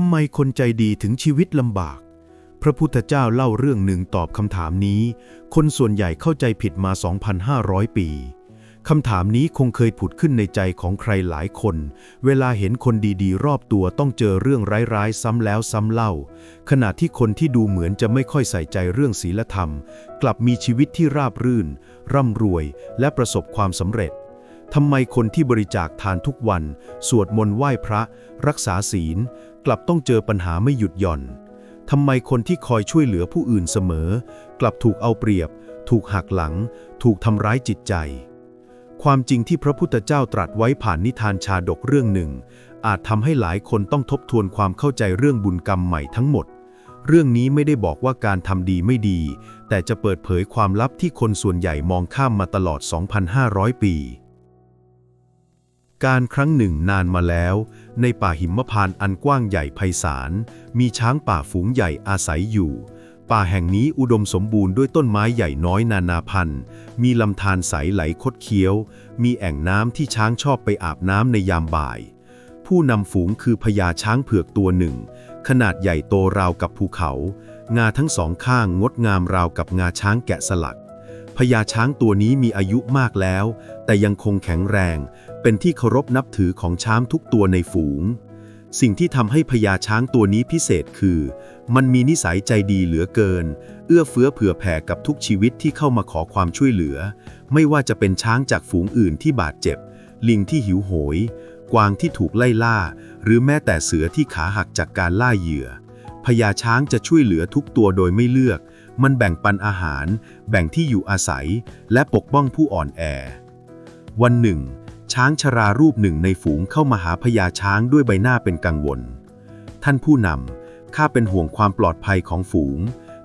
ทำไมคนใจดีถึงชีวิตลำบาก พระพุทธเจ้าเล่าเรื่องหนึ่งตอบคำถามนี้ คนส่วนใหญ่เข้าใจผิดมา 2,500 ปี คำถามนี้คงเคยผุดขึ้นในใจของใครหลายคน เวลาเห็นคนดีๆ รอบตัวต้องเจอเรื่องร้ายๆ ซ้ำแล้วซ้ำเล่า ขณะที่คนที่ดูเหมือนจะไม่ค่อยใส่ใจเรื่องศีลธรรม กลับมีชีวิตที่ราบรื่น ร่ำรวย และประสบความสำเร็จทำไมคนที่บริจาคทานทุกวัน สวดมนต์ไหว้พระ รักษาศีล กลับต้องเจอปัญหาไม่หยุดหย่อนทำไมคนที่คอยช่วยเหลือผู้อื่นเสมอ กลับถูกเอาเปรียบ ถูกหักหลัง ถูกทำร้ายจิตใจ ความจริงที่พระพุทธเจ้าตรัสไว้ผ่านนิทานชาดกเรื่องหนึ่ง อาจทำให้หลายคนต้องทบทวนความเข้าใจเรื่องบุญกรรมใหม่ทั้งหมด เรื่องนี้ไม่ได้บอกว่าการทำดีไม่ดี แต่จะเปิดเผยความลับที่คนส่วนใหญ่มองข้ามมาตลอด 2,500 ปี การครั้งหนึ่งนานมาแล้ว ในป่าหิมพานต์อันกว้างใหญ่ไพศาล มีช้างป่าฝูงใหญ่อาศัยอยู่ ป่าแห่งนี้อุดมสมบูรณ์ด้วยต้นไม้ใหญ่น้อยนานาพันธุ์ มีลำธารใสไหลคดเคี้ยว มีแอ่งน้ำที่ช้างชอบไปอาบน้ำในยามบ่าย ผู้นำฝูงคือพญาช้างเผือกตัวหนึ่ง ขนาดใหญ่โตราวกับภูเขา งาทั้งสองข้างงดงามราวกับงาช้างแกะสลักพญาช้างตัวนี้มีอายุมากแล้ว แต่ยังคงแข็งแรง เป็นที่เคารพนับถือของช้างทุกตัวในฝูง สิ่งที่ทำให้พญาช้างตัวนี้พิเศษคือ มันมีนิสัยใจดีเหลือเกิน เอื้อเฟื้อเผื่อแผ่กับทุกชีวิตที่เข้ามาขอความช่วยเหลือ ไม่ว่าจะเป็นช้างจากฝูงอื่นที่บาดเจ็บ ลิงที่หิวโหย กวางที่ถูกไล่ล่า หรือแม้แต่เสือที่ขาหักจากการล่าเหยื่อพญาช้างจะช่วยเหลือทุกตัวโดยไม่เลือก มันแบ่งปันอาหาร แบ่งที่อยู่อาศัย และปกป้องผู้อ่อนแอ วันหนึ่ง ช้างชรารูปหนึ่งในฝูงเข้ามาหาพญาช้างด้วยใบหน้าเป็นกังวล ท่านผู้นำข้าเป็นห่วงความปลอดภัยของฝูง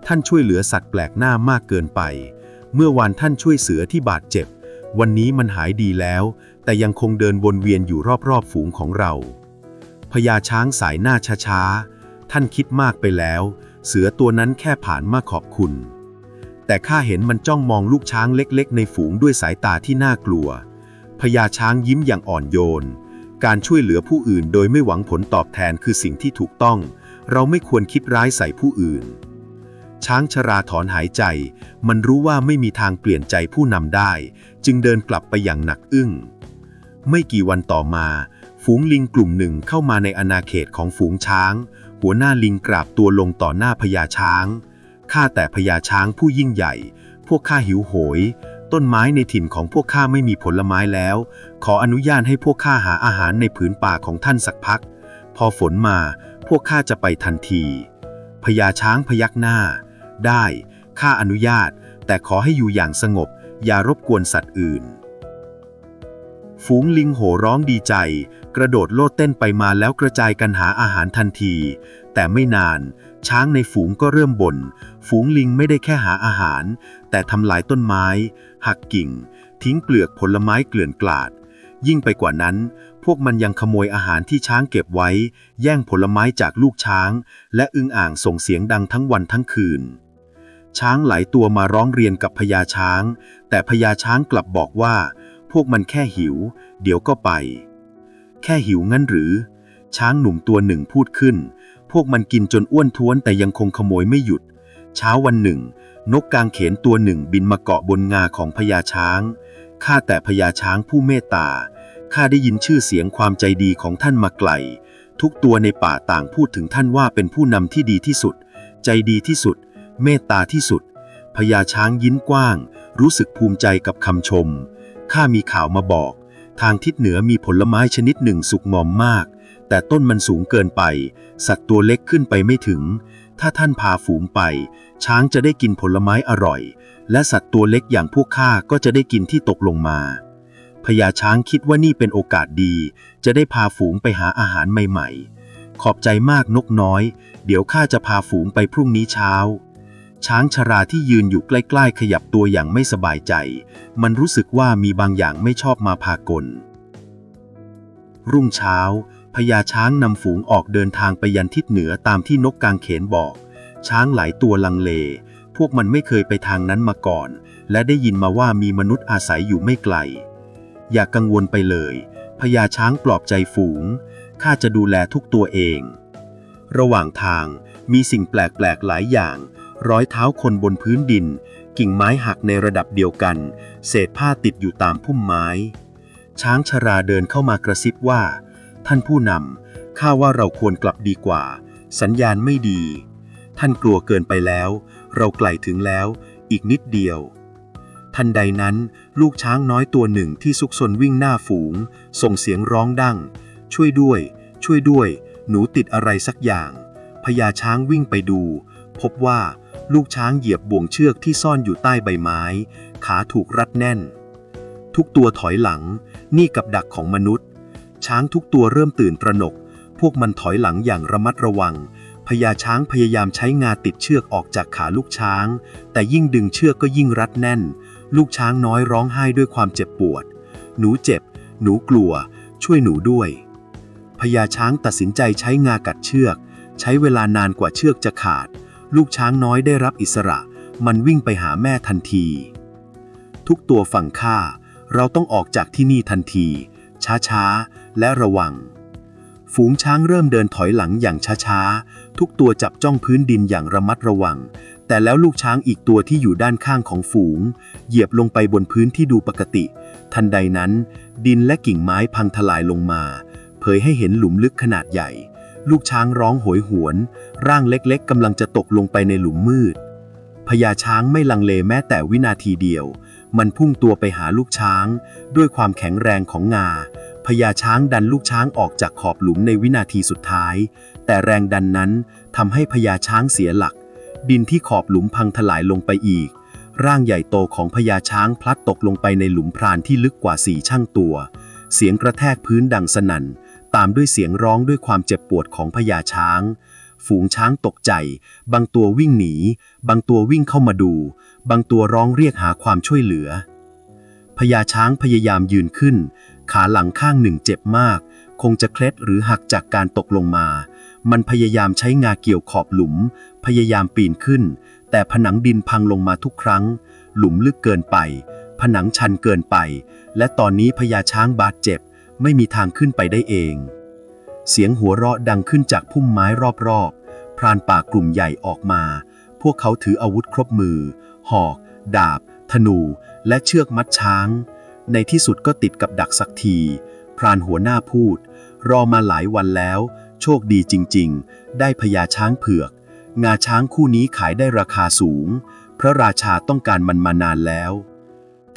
ท่านช่วยเหลือสัตว์แปลกหน้ามากเกินไป เมื่อวานท่านช่วยเสือที่บาดเจ็บ วันนี้มันหายดีแล้ว แต่ยังคงเดินวนเวียนอยู่รอบๆฝูงของเราพญาช้างสายหน้าช้าๆ ท่านคิดมากไปแล้ว เสือตัวนั้นแค่ผ่านมาขอบคุณ แต่ข้าเห็นมันจ้องมองลูกช้างเล็กๆ ในฝูงด้วยสายตาที่น่ากลัว พญาช้างยิ้มอย่างอ่อนโยน การช่วยเหลือผู้อื่นโดยไม่หวังผลตอบแทนคือสิ่งที่ถูกต้อง เราไม่ควรคิดร้ายใส่ผู้อื่น ช้างชราถอนหายใจ มันรู้ว่าไม่มีทางเปลี่ยนใจผู้นำได้ จึงเดินกลับไปอย่างหนักอึ้ง ไม่กี่วันต่อมา ฝูงลิงกลุ่มหนึ่งเข้ามาในอาณาเขตของฝูงช้าง หัวหน้าลิงกราบตัวลงต่อหน้าพญาช้างข้าแต่พญาช้างผู้ยิ่งใหญ่ พวกข้าหิวโหย ต้นไม้ในถิ่นของพวกข้าไม่มีผลไม้แล้ว ขออนุญาตให้พวกข้าหาอาหารในผืนป่าของท่านสักพัก พอฝนมา พวกข้าจะไปทันทีพญาช้างพยักหน้า ได้ข้าอนุญาต แต่ขอให้อยู่อย่างสงบ อย่ารบกวนสัตว์อื่น ฝูงลิงโห่ร้องดีใจ กระโดดโลดเต้นไปมาแล้วกระจายกันหาอาหารทันที แต่ไม่นาน ช้างในฝูงก็เริ่มบน่น ฝูงลิงไม่ได้แค่หาอาหาร แต่ทำลายต้นไม้ หักกิ่ง ทิ้งเปลือกผลไม้เกลื่อนกลาด ยิ่งไปกว่านั้น พวกมันยังขโมยอาหารที่ช้างเก็บไว้ แย่งผลไม้จากลูกช้าง และอึงอ่างส่งเสียงดังทั้งวันทั้งคืน ช้างหลายตัวมาร้องเรียนกับพญาช้าง แต่พญาช้างกลับบอกว่า พวกมันแค่หิว เดี๋ยวก็ไป แค่หิวงั้นหรือ ช้างหนุ่มตัวหนึ่งพูดขึ้น พวกมันกินจนอ้วนท้วนแต่ยังคงขโมยไม่หยุด เช้าวันหนึ่ง นกกางเขนตัวหนึ่งบินมาเกาะบนงาของพญาช้าง ข้าแต่พญาช้างผู้เมตตา ข้าได้ยินชื่อเสียงความใจดีของท่านมาไกล ทุกตัวในป่าต่างพูดถึงท่านว่าเป็นผู้นำที่ดีที่สุด ใจดีที่สุด เมตตาที่สุด พญาช้างยิ้นกว้าง รู้สึกภูมิใจกับคำชม ข้ามีข่าวมาบอก ทางทิศเหนือมีผลไม้ชนิดหนึ่งสุกงอมมาก แต่ต้นมันสูงเกินไป สัตว์ตัวเล็กขึ้นไปไม่ถึง ถ้าท่านพาฝูงไป ช้างจะได้กินผลไม้อร่อย และสัตว์ตัวเล็กอย่างพวกข้าก็จะได้กินที่ตกลงมาพญาช้างคิดว่านี่เป็นโอกาสดี จะได้พาฝูงไปหาอาหารใหม่ ๆ ขอบใจมากนกน้อย เดี๋ยวข้าจะพาฝูงไปพรุ่งนี้เช้า ช้างชราที่ยืนอยู่ใกล้ๆ ขยับตัวอย่างไม่สบายใจ มันรู้สึกว่ามีบางอย่างไม่ชอบมาพากล รุ่งเช้า พญาช้างนำฝูงออกเดินทางไปยันทิศเหนือตามที่นกกางเขนบอก ช้างหลายตัวลังเล พวกมันไม่เคยไปทางนั้นมาก่อน และได้ยินมาว่ามีมนุษย์อาศัยอยู่ไม่ไกล อย่ากกังวลไปเลยพญาช้างปลอบใจฝูง ข้าจะดูแลทุกตัวเอง ระหว่างทางมีสิ่งแปลกๆหลายอย่าง ร้อยเท้าคนบนพื้นดิน กิ่งไม้หักในระดับเดียวกัน เศษผ้าติดอยู่ตามพุ่มไม้ ช้างชราเดินเข้ามากระซิบว่า ท่านผู้นำข้าว่าเราควรกลับดีกว่า สัญญาณไม่ดี ท่านกลัวเกินไปแล้ว เราไกลถึงแล้ว อีกนิดเดียว ทันใดนั้น ลูกช้างน้อยตัวหนึ่งที่ซุกซนวิ่งหน้าฝูง ส่งเสียงร้องดัง ช่วยด้วย ช่วยด้วย หนูติดอะไรสักอย่างพญาช้างวิ่งไปดู พบว่าลูกช้างเหยียบบ่วงเชือกที่ซ่อนอยู่ใต้ใบไม้ ขาถูกรัดแน่น ทุกตัวถอยหลัง นี่กับดักของมนุษย์ ช้างทุกตัวเริ่มตื่นตระหนก พวกมันถอยหลังอย่างระมัดระวัง พญาช้างพยายามใช้งาติดเชือกออกจากขาลูกช้าง แต่ยิ่งดึงเชือกก็ยิ่งรัดแน่น ลูกช้างน้อยร้องไห้ด้วยความเจ็บปวด หนูเจ็บ หนูกลัว ช่วยหนูด้วย พญาช้างตัดสินใจใช้งากัดเชือก ใช้เวลานานกว่าเชือกจะขาด ลูกช้างน้อยได้รับอิสระ มันวิ่งไปหาแม่ทันที ทุกตัวฝังค่าเราต้องออกจากที่นี่ทันที ช้าๆ และระวัง ฝูงช้างเริ่มเดินถอยหลังอย่างช้าๆ ทุกตัวจับจ้องพื้นดินอย่างระมัดระวัง แต่แล้วลูกช้างอีกตัวที่อยู่ด้านข้างของฝูง เหยียบลงไปบนพื้นที่ดูปกติ ทันใดนั้น ดินและกิ่งไม้พังทลายลงมา เผยให้เห็นหลุมลึกขนาดใหญ่ ลูกช้างร้องโหยหวน ร่างเล็กๆกำลังจะตกลงไปในหลุมมืดพญาช้างไม่ลังเลแม้แต่วินาทีเดียว มันพุ่งตัวไปหาลูกช้าง ด้วยความแข็งแรงของงา พญาช้างดันลูกช้างออกจากขอบหลุมในวินาทีสุดท้าย แต่แรงดันนั้นทำให้พญาช้างเสียหลัก ดินที่ขอบหลุมพังถลายลงไปอีก ร่างใหญ่โตของพญาช้างพลัดตกลงไปในหลุมพรานที่ลึกกว่าสี่ช่างตัว เสียงกระแทกพื้นดังสนั่น ตามด้วยเสียงร้องด้วยความเจ็บปวดของพญาช้าง ฝูงช้างตกใจ บางตัววิ่งหนี บางตัววิ่งเข้ามาดู บางตัวร้องเรียกหาความช่วยเหลือพญาช้างพยายามยืนขึ้น ขาหลังข้างหนึ่งเจ็บมาก คงจะเคล็ดหรือหักจากการตกลงมา มันพยายามใช้งาเกี่ยวขอบหลุม พยายามปีนขึ้น แต่ผนังดินพังลงมาทุกครั้ง หลุมลึกเกินไป ผนังชันเกินไป และตอนนี้พญาช้างบาดเจ็บ ไม่มีทางขึ้นไปได้เอง เสียงหัวเราะดังขึ้นจากพุ่มไม้รอบๆ พรานป่ากลุ่มใหญ่ออกมา พวกเขาถืออาวุธครบมือ หอก ดาบ ธนู และเชือกมัดช้าง ในที่สุดก็ติดกับดักสักที พรานหัวหน้าพูด รอมาหลายวันแล้ว โชคดีจริง ๆ ได้พญาช้างเผือก งาช้างคู่นี้ขายได้ราคาสูง พระราชาต้องการมันมานานแล้ว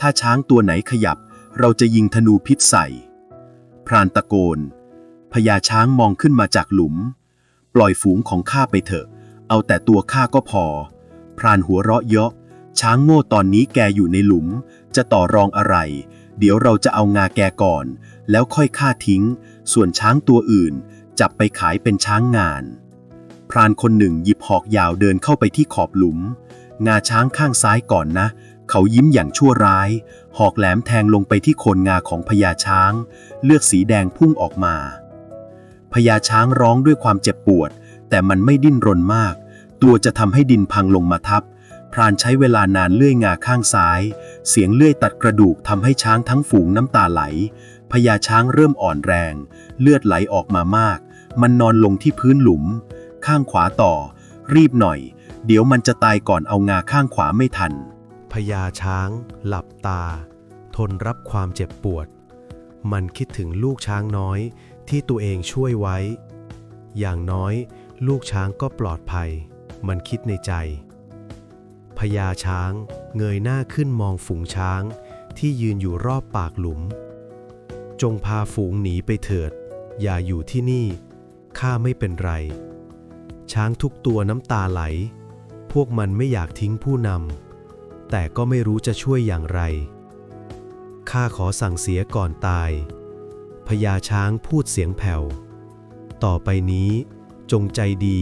ถ้าช้างตัวไหนขยับ เราจะยิงธนูพิษใส่ พรานตะโกนพญาช้างมองขึ้นมาจากหลุม ปล่อยฝูงของข้าไปเถอะ เอาแต่ตัวข้าก็พอ พรานหัวเราะเยาะช้างโง่ตอนนี้แกอยู่ในหลุม จะต่อรองอะไร เดี๋ยวเราจะเอางาแกก่อน แล้วค่อยฆ่าทิ้ง ส่วนช้างตัวอื่น จับไปขายเป็นช้างงาน พรานคนหนึ่งหยิบหอกยาวเดินเข้าไปที่ขอบหลุม งาช้างข้างซ้ายก่อนนะ เขายิ้มอย่างชั่วร้าย หอกแหลมแทงลงไปที่โคนงาของพญาช้าง เลือดสีแดงพุ่งออกมาพญาช้างร้องด้วยความเจ็บปวด แต่มันไม่ดิ้นรนมาก ตัวจะทำให้ดินพังลงมาทับ พรานใช้เวลานานเลื่อยงาข้างซ้าย เสียงเลื่อยตัดกระดูกทำให้ช้างทั้งฝูงน้ำตาไหลพญาช้างเริ่มอ่อนแรง เลือดไหลออกมามาก มันนอนลงที่พื้นหลุม ข้างขวาต่อ รีบหน่อย เดี๋ยวมันจะตายก่อนเอางาข้างขวาไม่ทันพญาช้าง หลับตา ทนรับความเจ็บปวด มันคิดถึงลูกช้างน้อยที่ตัวเองช่วยไว้ อย่างน้อย ลูกช้างก็ปลอดภัย มันคิดในใจ พญาช้าง เงยหน้าขึ้นมองฝูงช้าง ที่ยืนอยู่รอบปากหลุม จงพาฝูงหนีไปเถิด อย่าอยู่ที่นี่ ข้าไม่เป็นไร ช้างทุกตัวน้ำตาไหล พวกมันไม่อยากทิ้งผู้นำ แต่ก็ไม่รู้จะช่วยอย่างไร ข้าขอสั่งเสียก่อนตาย พญาช้างพูดเสียงแผ่ว ต่อไปนี้จงใจดี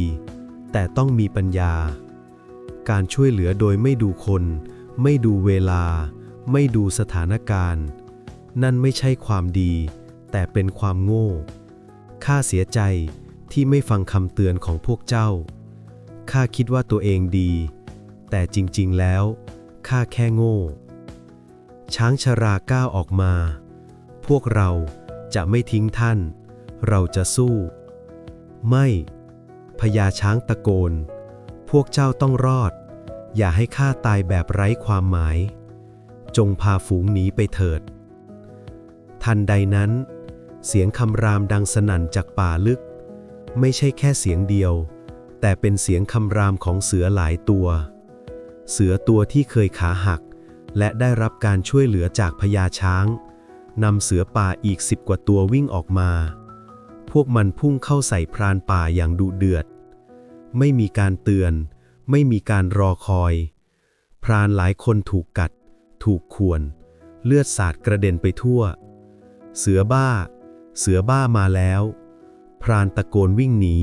แต่ต้องมีปัญญา การช่วยเหลือโดยไม่ดูคน ไม่ดูเวลา ไม่ดูสถานการณ์ นั่นไม่ใช่ความดี แต่เป็นความโง่ ข้าเสียใจที่ไม่ฟังคำเตือนของพวกเจ้า ข้าคิดว่าตัวเองดี แต่จริงๆแล้ว ข้าแค่โง่ ช้างชราก้าวออกมา พวกเราจะไม่ทิ้งท่าน เราจะสู้ ไม่พญาช้างตะโกน พวกเจ้าต้องรอด อย่าให้ข้าตายแบบไร้ความหมาย จงพาฝูงหนีไปเถิด ทันใดนั้น เสียงคำรามดังสนั่นจากป่าลึก ไม่ใช่แค่เสียงเดียว แต่เป็นเสียงคำรามของเสือหลายตัว เสือตัวที่เคยขาหัก และได้รับการช่วยเหลือจากพญาช้างนำเสือป่าอีกสิบกว่าตัววิ่งออกมา พวกมันพุ่งเข้าใส่พรานป่าอย่างดุเดือด ไม่มีการเตือน ไม่มีการรอคอย พรานหลายคนถูกกัด ถูกข่วน เลือดสาดกระเด็นไปทั่ว เสือบ้า เสือบ้ามาแล้ว พรานตะโกนวิ่งหนี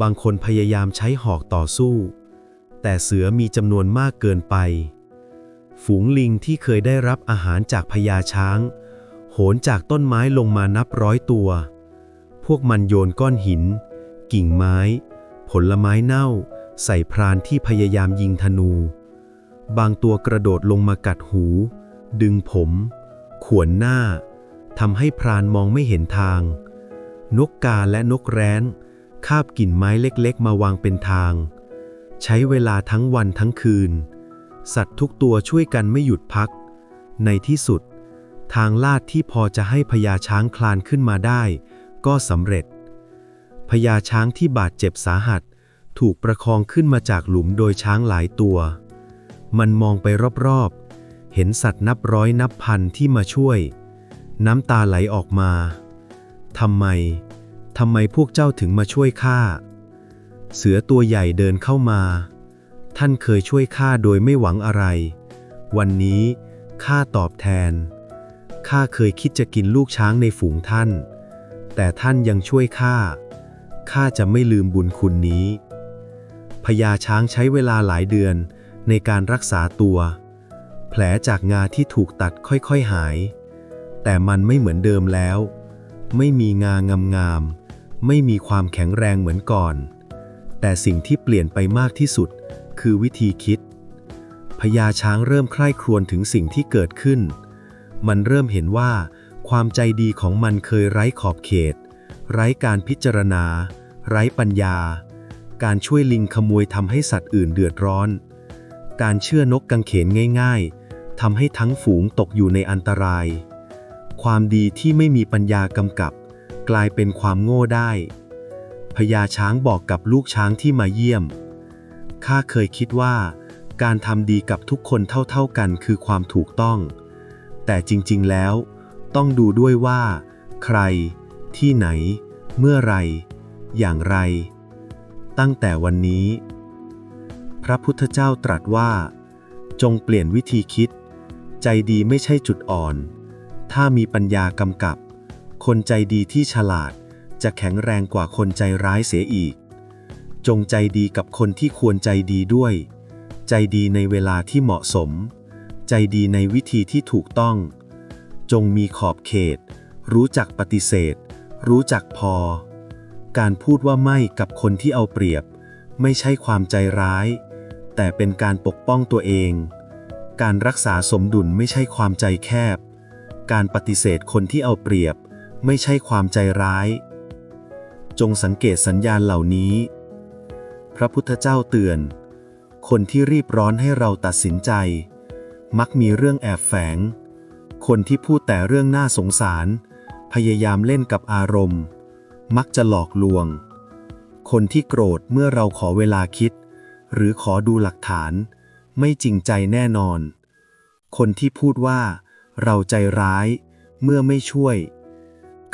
บางคนพยายามใช้หอกต่อสู้ แต่เสือมีจำนวนมากเกินไป ฝูงลิงที่เคยได้รับอาหารจากพญาช้าง โหนจากต้นไม้ลงมานับร้อยตัว พวกมันโยนก้อนหิน กิ่งไม้ ผลไม้เน่า ใส่พรานที่พยายามยิงธนู บางตัวกระโดดลงมากัดหู ดึงผม ขวนหน้าทำให้พรานมองไม่เห็นทาง นกกาและนกแร้น คาบกิ่นไม้เล็กๆ มาวางเป็นทาง ใช้เวลาทั้งวันทั้งคืน สัตว์ทุกตัวช่วยกันไม่หยุดพัก ในที่สุด ทางลาดที่พอจะให้พญาช้างคลานขึ้นมาได้ ก็สำเร็จ พญาช้างที่บาดเจ็บสาหัส ถูกประคองขึ้นมาจากหลุมโดยช้างหลายตัว มันมองไปรอบๆ เห็นสัตว์นับร้อยนับพันที่มาช่วย น้ำตาไหลออกมาทำไมทำไมพวกเจ้าถึงมาช่วยข้าเสือตัวใหญ่เดินเข้ามา ท่านเคยช่วยข้าโดยไม่หวังอะไร วันนี้ข้าตอบแทน ข้าเคยคิดจะกินลูกช้างในฝูงท่าน แต่ท่านยังช่วยข้า ข้าจะไม่ลืมบุญคุณนี้พญาช้างใช้เวลาหลายเดือนในการรักษาตัว แผลจากงาที่ถูกตัดค่อยๆหาย แต่มันไม่เหมือนเดิมแล้ว ไม่มีงางามๆไม่มีความแข็งแรงเหมือนก่อน แต่สิ่งที่เปลี่ยนไปมากที่สุดคือวิธีคิดพญาช้างเริ่มใคร่ครวญถึงสิ่งที่เกิดขึ้น มันเริ่มเห็นว่า ความใจดีของมันเคยไร้ขอบเขต ไร้การพิจารณา ไร้ปัญญา การช่วยลิงขโมยทำให้สัตว์อื่นเดือดร้อน การเชื่อนกกังเขนง่าย ๆทำให้ทั้งฝูงตกอยู่ในอันตราย ความดีที่ไม่มีปัญญากำกับ กลายเป็นความโง่ได้พญาช้างบอกกับลูกช้างที่มาเยี่ยม ข้าเคยคิดว่า การทำดีกับทุกคนเท่าๆกันคือความถูกต้อง แต่จริงๆแล้ว ต้องดูด้วยว่า ใคร ที่ไหน เมื่อไร อย่างไร ตั้งแต่วันนี้ พระพุทธเจ้าตรัสว่า จงเปลี่ยนวิธีคิด ใจดีไม่ใช่จุดอ่อน ถ้ามีปัญญากำกับ คนใจดีที่ฉลาดจะแข็งแรงกว่าคนใจร้ายเสียอีก จงใจดีกับคนที่ควรใจดีด้วย ใจดีในเวลาที่เหมาะสม ใจดีในวิธีที่ถูกต้อง จงมีขอบเขต รู้จักปฏิเสธ รู้จักพอ การพูดว่าไม่กับคนที่เอาเปรียบ ไม่ใช่ความใจร้าย แต่เป็นการปกป้องตัวเอง การรักษาสมดุลไม่ใช่ความใจแคบ การปฏิเสธคนที่เอาเปรียบ ไม่ใช่ความใจร้าย จงสังเกตสัญญาณเหล่านี้ พระพุทธเจ้าเตือน คนที่รีบร้อนให้เราตัดสินใจ มักมีเรื่องแอบแฝง คนที่พูดแต่เรื่องน่าสงสาร พยายามเล่นกับอารมณ์ มักจะหลอกลวง คนที่โกรธเมื่อเราขอเวลาคิด หรือขอดูหลักฐาน ไม่จริงใจแน่นอน คนที่พูดว่า เราใจร้ายเมื่อไม่ช่วย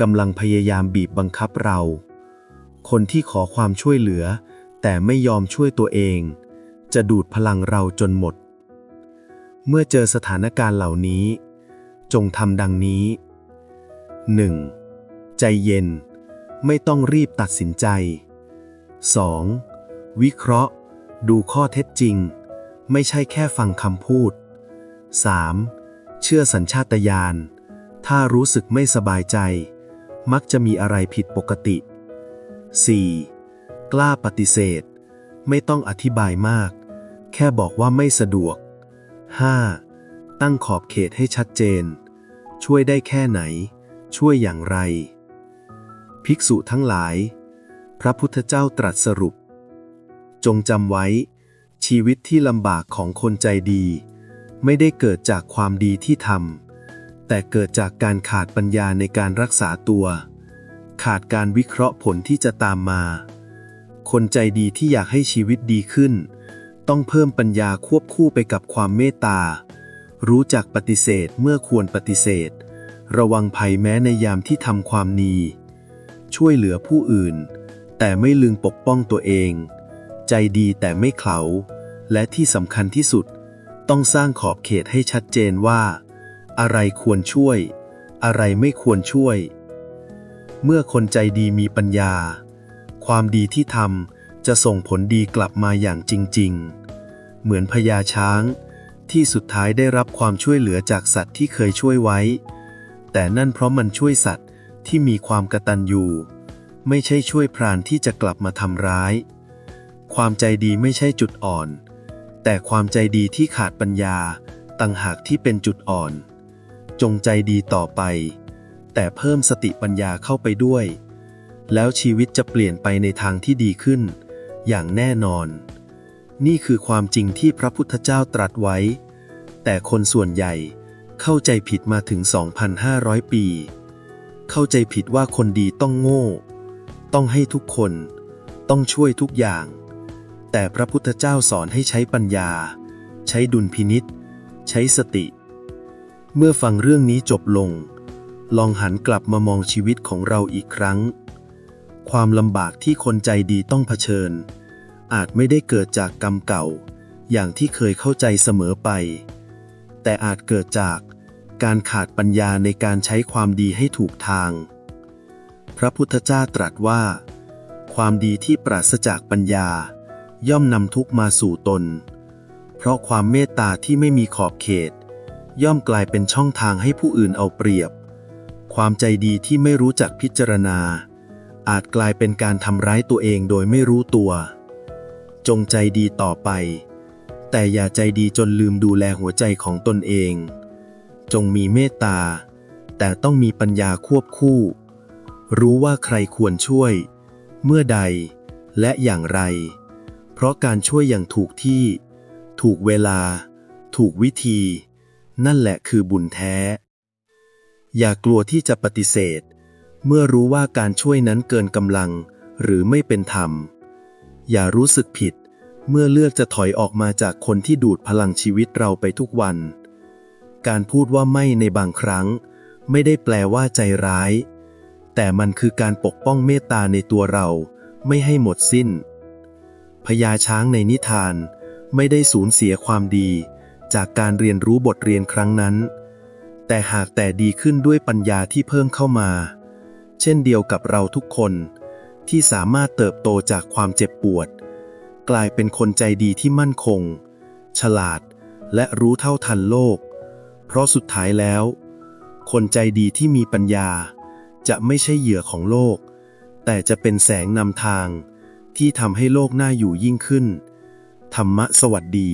กำลังพยายามบีบบังคับเรา คนที่ขอความช่วยเหลือ แต่ไม่ยอมช่วยตัวเอง จะดูดพลังเราจนหมด เมื่อเจอสถานการณ์เหล่านี้ จงทำดังนี้ 1. ใจเย็น ไม่ต้องรีบตัดสินใจ 2. วิเคราะห์ ดูข้อเท็จจริง ไม่ใช่แค่ฟังคำพูด 3. เชื่อสัญชาตญาณ ถ้ารู้สึกไม่สบายใจ มักจะมีอะไรผิดปกติ 4. กล้าปฏิเสธ ไม่ต้องอธิบายมาก แค่บอกว่าไม่สะดวก 5. ตั้งขอบเขตให้ชัดเจน ช่วยได้แค่ไหน ช่วยอย่างไร ภิกษุทั้งหลาย พระพุทธเจ้าตรัสสรุป จงจำไว้ ชีวิตที่ลำบากของคนใจดี ไม่ได้เกิดจากความดีที่ทำแต่เกิดจากการขาดปัญญาในการรักษาตัว ขาดการวิเคราะห์ผลที่จะตามมา คนใจดีที่อยากให้ชีวิตดีขึ้น ต้องเพิ่มปัญญาควบคู่ไปกับความเมตตารู้จักปฏิเสธเมื่อควรปฏิเสธ ระวังภัยแม้ในยามที่ทำความดี ช่วยเหลือผู้อื่น แต่ไม่ลืมปกป้องตัวเอง ใจดีแต่ไม่เขลาและที่สำคัญที่สุด ต้องสร้างขอบเขตให้ชัดเจนว่า อะไรควรช่วย อะไรไม่ควรช่วย เมื่อคนใจดีมีปัญญา ความดีที่ทำจะส่งผลดีกลับมาอย่างจริง ๆ เหมือนพญาช้างที่สุดท้ายได้รับความช่วยเหลือจากสัตว์ที่เคยช่วยไว้ แต่นั่นเพราะมันช่วยสัตว์ที่มีความกระตัญญูไม่ใช่ช่วยพรานที่จะกลับมาทำร้าย ความใจดีไม่ใช่จุดอ่อน แต่ความใจดีที่ขาดปัญญาต่างหากที่เป็นจุดอ่อน จงใจดีต่อไป แต่เพิ่มสติปัญญาเข้าไปด้วย แล้วชีวิตจะเปลี่ยนไปในทางที่ดีขึ้น อย่างแน่นอน นี่คือความจริงที่พระพุทธเจ้าตรัสไว้ แต่คนส่วนใหญ่ เข้าใจผิดมาถึง 2,500 ปี เข้าใจผิดว่าคนดีต้องโง่ ต้องให้ทุกคน ต้องช่วยทุกอย่าง แต่พระพุทธเจ้าสอนให้ใช้ปัญญา ใช้ดุลพินิษใช้สติ เมื่อฟังเรื่องนี้จบลง ลองหันกลับมามองชีวิตของเราอีกครั้ง ความลำบากที่คนใจดีต้องเผชิญ อาจไม่ได้เกิดจากกรรมเก่า อย่างที่เคยเข้าใจเสมอไปแต่อาจเกิดจาก การขาดปัญญาในการใช้ความดีให้ถูกทาง พระพุทธเจ้าตรัสว่า ความดีที่ปราศจากปัญญา ย่อมนำทุกมาสู่ตน เพราะความเมตตาที่ไม่มีขอบเขต ย่อมกลายเป็นช่องทางให้ผู้อื่นเอาเปรียบ ความใจดีที่ไม่รู้จักพิจารณา อาจกลายเป็นการทำร้ายตัวเองโดยไม่รู้ตัว จงใจดีต่อไปแต่อย่าใจดีจนลืมดูแลหัวใจของตนเอง จงมีเมตตา แต่ต้องมีปัญญาควบคู่ รู้ว่าใครควรช่วย เมื่อใด และอย่างไร เพราะการช่วยอย่างถูกที่ ถูกเวลา ถูกวิธี นั่นแหละคือบุญแท้ อย่ากลัวที่จะปฏิเสธ เมื่อรู้ว่าการช่วยนั้นเกินกำลัง หรือไม่เป็นธรรม อย่ารู้สึกผิด เมื่อเลือกจะถอยออกมาจากคนที่ดูดพลังชีวิตเราไปทุกวัน การพูดว่าไม่ในบางครั้ง ไม่ได้แปลว่าใจร้าย แต่มันคือการปกป้องเมตตาในตัวเรา ไม่ให้หมดสิ้นพญาช้างในนิทาน ไม่ได้สูญเสียความดี จากการเรียนรู้บทเรียนครั้งนั้น แต่หากแต่ดีขึ้นด้วยปัญญาที่เพิ่มเข้ามา เช่นเดียวกับเราทุกคน ที่สามารถเติบโตจากความเจ็บปวด กลายเป็นคนใจดีที่มั่นคง ฉลาดและรู้เท่าทันโลก เพราะสุดท้ายแล้ว คนใจดีที่มีปัญญา จะไม่ใช่เหยื่อของโลก แต่จะเป็นแสงนำทาง ที่ทำให้โลกน่าอยู่ยิ่งขึ้น ธรรมะสวัสดี